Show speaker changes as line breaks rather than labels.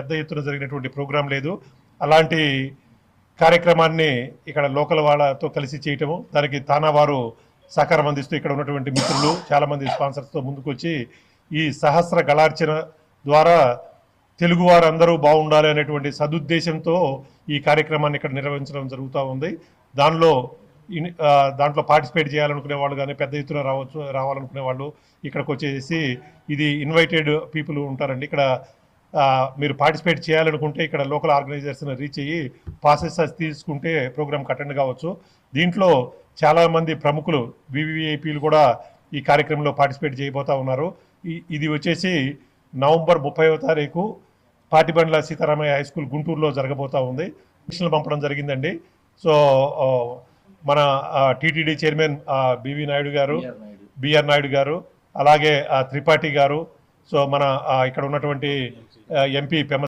పెద్ద ఎత్తున జరిగినటువంటి ప్రోగ్రాం లేదు. అలాంటి కార్యక్రమాన్ని ఇక్కడ లోకల్ వాళ్ళతో కలిసి చేయటము దానికి తానా వారు సహకారం అందిస్తూ ఇక్కడ ఉన్నటువంటి మిత్రులు చాలామంది స్పాన్సర్స్తో ముందుకొచ్చి ఈ సహస్ర గళార్చన ద్వారా తెలుగు వారందరూ బాగుండాలి అనేటువంటి సదుద్దేశంతో ఈ కార్యక్రమాన్ని ఇక్కడ నిర్వహించడం జరుగుతూ ఉంది. దానిలో ఇన్- దాంట్లో పార్టిసిపేట్ చేయాలనుకునే వాళ్ళు కానీ పెద్ద ఎత్తున రావచ్చు రావాలనుకునే వాళ్ళు ఇక్కడికి వచ్చేసి ఇది ఇన్వైటెడ్ పీపుల్ ఉంటారండి. ఇక్కడ మీరు పార్టిసిపేట్ చేయాలనుకుంటే ఇక్కడ లోకల్ ఆర్గనైజర్స్ని రీచ్ అయ్యి పాసెస్ తీసుకుంటే ప్రోగ్రామ్కి అటెండ్ కావచ్చు. దీంట్లో చాలామంది ప్రముఖులు వివిఐపీలు కూడా ఈ కార్యక్రమంలో పార్టిసిపేట్ చేయబోతా ఉన్నారు. ఇది వచ్చేసి నవంబర్ ముప్పైవ తారీఖు పాటిబండ్ల సీతారామయ్య హై స్కూల్ గుంటూరులో జరగబోతా ఉంది. మిషన్లు పంపడం జరిగిందండి. సో మన టీటీడీ చైర్మన్ బివి నాయుడు గారు బిఆర్ నాయుడు. గారు అలాగే త్రిపాఠి గారు సో మన ఆ, ఇక్కడ ఉన్నటువంటి ఆ, ఎంపీ పెమ